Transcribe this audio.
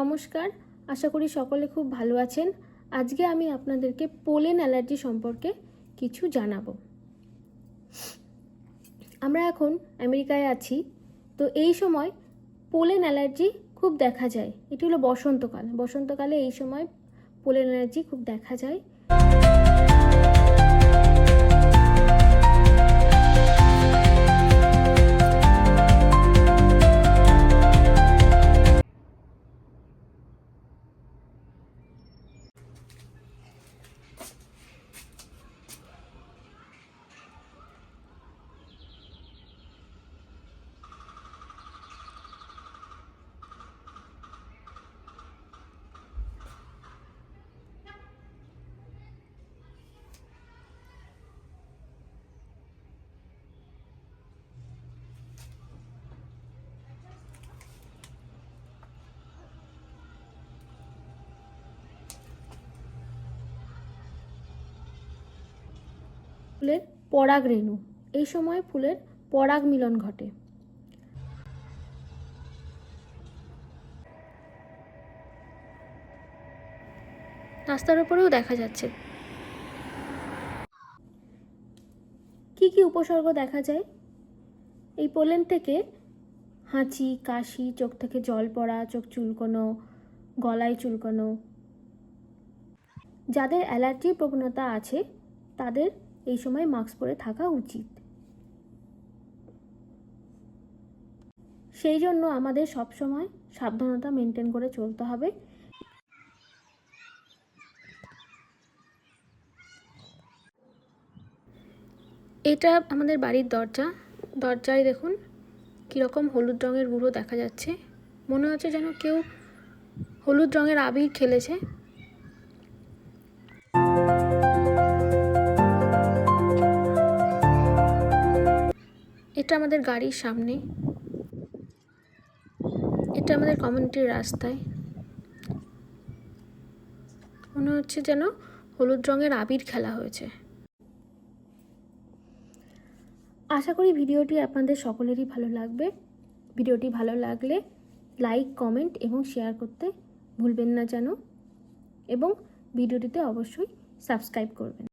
নমস্কার। আশা করি সকলে খুব ভালো আছেন। আজকে আমি আপনাদেরকে পোলেন অ্যালার্জি সম্পর্কে কিছু জানাব। আমরা এখন আমেরিকায় আছি, তো এই সময় পোলেন অ্যালার্জি খুব দেখা যায়। এটি হলো বসন্তকাল। বসন্তকালে এই সময় পোলেন অ্যালার্জি খুব দেখা যায়। ফুলের পরাগ রেণু। এই সময় ফুলের পরাগ মিলন ঘটে। রাস্তার উপরেও দেখা যাচ্ছে। কি কি উপসর্গ দেখা যায়? এই পোলেন থেকে হাঁচি, কাশি, চোখ থেকে জল পড়া, চোখ চুলকোনো, গলায় চুলকোনো। যাদের অ্যালার্জির প্রবণতা আছে, তাদের এই সময় মাস্ক পরে থাকা উচিত। সেই জন্য আমাদের সব সময় সাবধানতা মেনটেন করে চলতে হবে। এটা আমাদের বাড়ির দরজা। দরজায় দেখুন কীরকম হলুদ রঙের গুঁড়ো দেখা যাচ্ছে। মনে হচ্ছে যেন কেউ হলুদ রঙের আবির খেলেছে। এটা আমাদের গাড়ির সামনে। এটা আমাদের কমিউনিটির রাস্তায়। মনে হচ্ছে যেন হলুদ রঙের আবির খেলা হয়েছে। আশা করি ভিডিওটি আপনাদের সকলেরই ভালো লাগবে। ভিডিওটি ভালো লাগলে লাইক, কমেন্ট এবং শেয়ার করতে ভুলবেন না যেন। এবং ভিডিওটিতে অবশ্যই সাবস্ক্রাইব করবেন।